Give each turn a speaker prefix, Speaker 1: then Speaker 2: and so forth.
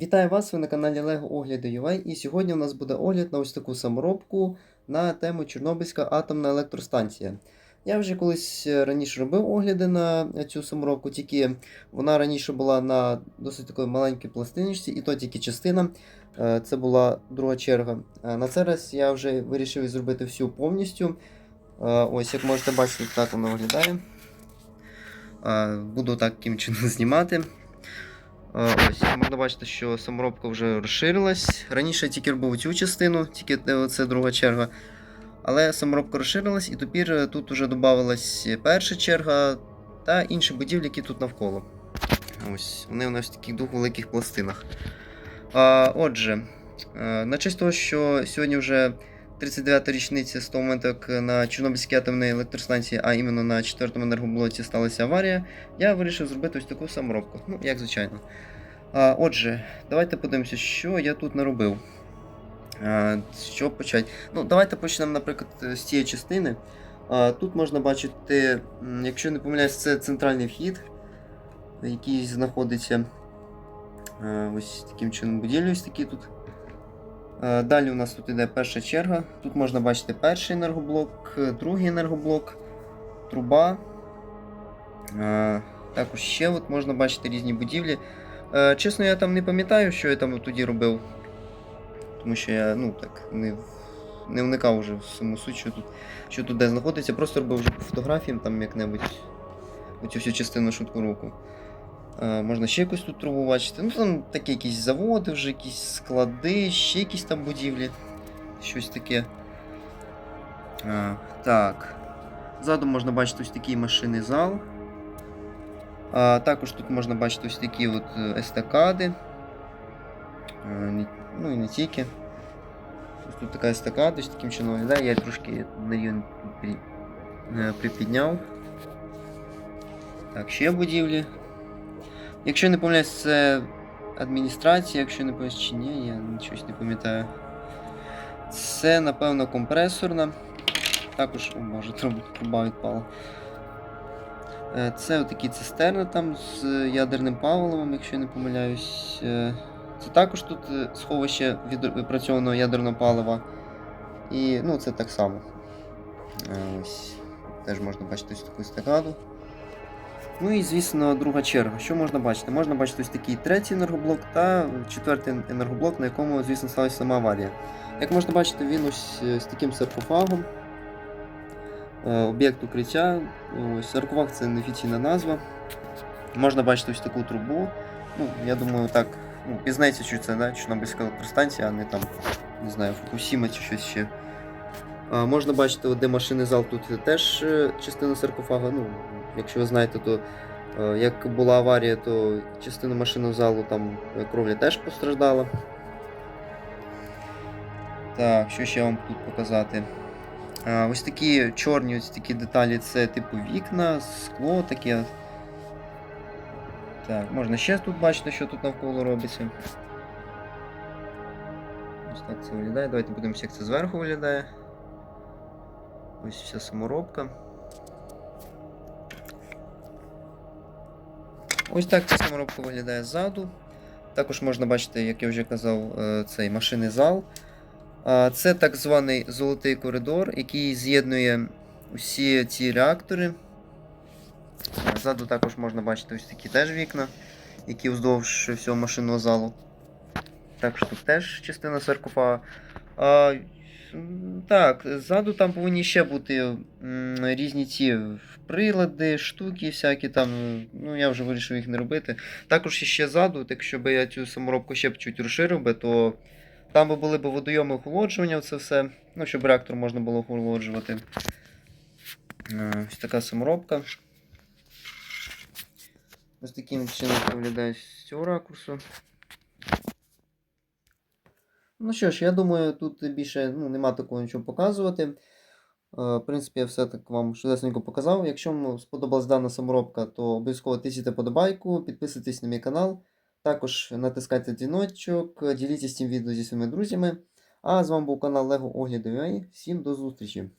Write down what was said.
Speaker 1: Вітаю вас! Ви на каналі LEGO Огляди UA і сьогодні у нас буде огляд на ось таку саморобку на тему Чорнобильська атомна електростанція. Я вже колись е, раніше робив огляди на цю саморобку, тільки вона раніше була на досить такої маленькій пластиночці, і то тільки частина. Е, Це була друга черга. Е, На цей раз я вже вирішив зробити всю повністю. Ось, як можете бачити, так воно виглядає. Буду таким чином знімати. Е, Ось, можна бачити, що саморобка вже розширилась. Раніше тільки робив цю частину, тільки це друга черга. Але саморобка розширилась, і тепер е, тут вже додавалась перша черга та інші будівлі, які тут навколо. Ось, Вони у нас в таких двох великих пластинах. А, Отже, е, на честь того, що сьогодні вже 39-та річниця з того моменту, як на Чорнобильській атомній електростанції, а іменно на 4-му енергоблоці сталася аварія, я вирішив зробити ось таку саморобку. Ну, як звичайно. А, Отже, давайте подивимося, що я тут наробив. А, Що почати? Ну, давайте почнемо, наприклад, з цієї частини. А, Тут можна бачити, якщо не помиляюсь, це центральний вхід, який знаходиться а, ось таким чином будівлі, ось такі тут. А, Далі у нас тут іде перша черга. Тут можна бачити перший енергоблок, другий енергоблок, труба. Також ще от можна бачити різні будівлі. Е, Чесно, я там не пам'ятаю, що я там тоді робив. Тому що я ну, так, не, не вникав вже в саму суть, що тут, що тут де знаходиться. Просто робив вже по фотографіям там як-небудь оцю всю частину швидку руку. Е, можна ще якусь тут трубу бачити. Ну там такі якісь заводи, вже якісь склади, ще якісь там будівлі. Щось таке. Е, так. Ззаду можна бачити ось такий машинний зал. А, також тут можна бачити ось такі от е, естакади. Е, не- Ну і не тільки. Ось тут така естакада, ось таким чином виглядає. Я трошки на рівень при, е, припідняв. Так, ще будівлі. Якщо не помиляюсь, це адміністрація, якщо не помиляюсь чи ні, я щось не пам'ятаю. Це, напевно, компресорна. Також, о боже, труба відпала. Е, Це отакі цистерни там з ядерним паливом, якщо я не помиляюсь. Е, Це також тут е, сховище від випрацьованого ядерного палива. І ну, це так само. Ось. Теж можна бачити ось таку стакаду. Ну і, звісно, друга черга. Що можна бачити? Можна бачити ось такий третій енергоблок та четвертий енергоблок, на якому, звісно, сталася сама аварія. Як можна бачити, він ось е, з таким саркофагом. Е, Об'єкт укриття. Ось саркофаг це неофіційна назва. Можна бачити ось таку трубу. Ну, я думаю, так. Ну, пізнається, що це да, Чорнобильська електростанція, а не там, не знаю, Фукусіма чи щось ще. Можна бачити, де машинний зал, тут теж е, частина саркофага. Ну, якщо ви знаєте, то е, як була аварія, то частина машинного залу там е, кровля теж постраждала. Так, що ще вам тут показати? Ось такі чорні ось такі деталі це типу вікна, скло таке. Так, можна ще тут бачити, що тут навколо робиться. Ось так це виглядає. Давайте подивимося, як це зверху виглядає. Ось вся саморобка. Ось так ця саморобка виглядає ззаду. Також можна бачити, як я вже казав, е, цей машинний зал. Це так званий золотий коридор, який з'єднує усі ці реактори. Ззаду також можна бачити ось такі теж вікна, які вздовж всього машинного залу. Також тут теж частина саркофага. Так, ззаду там повинні ще бути м, різні ці прилади, штуки всякі там. Ну, я вже вирішив їх не робити. Також ще ззаду, якщо би я цю саморобку ще б чуть розширив би, то там би були б водойоми охолоджування, це все. Ну, щоб реактор можна було охолоджувати. Е, Ось така саморобка. Ось таким чином виглядає з цього ракурсу. Ну що ж, я думаю, тут більше ну, нема такого нічого показувати. Е, В принципі, я все так вам швидесенько показав. Якщо вам сподобалась дана саморобка, то обов'язково тисніть подобайку, підписуйтесь на мій канал. Також натискайте дзвіночок, діліться цим відео зі своїми друзями. А з вами був канал Lego Огляди Всім до зустрічі!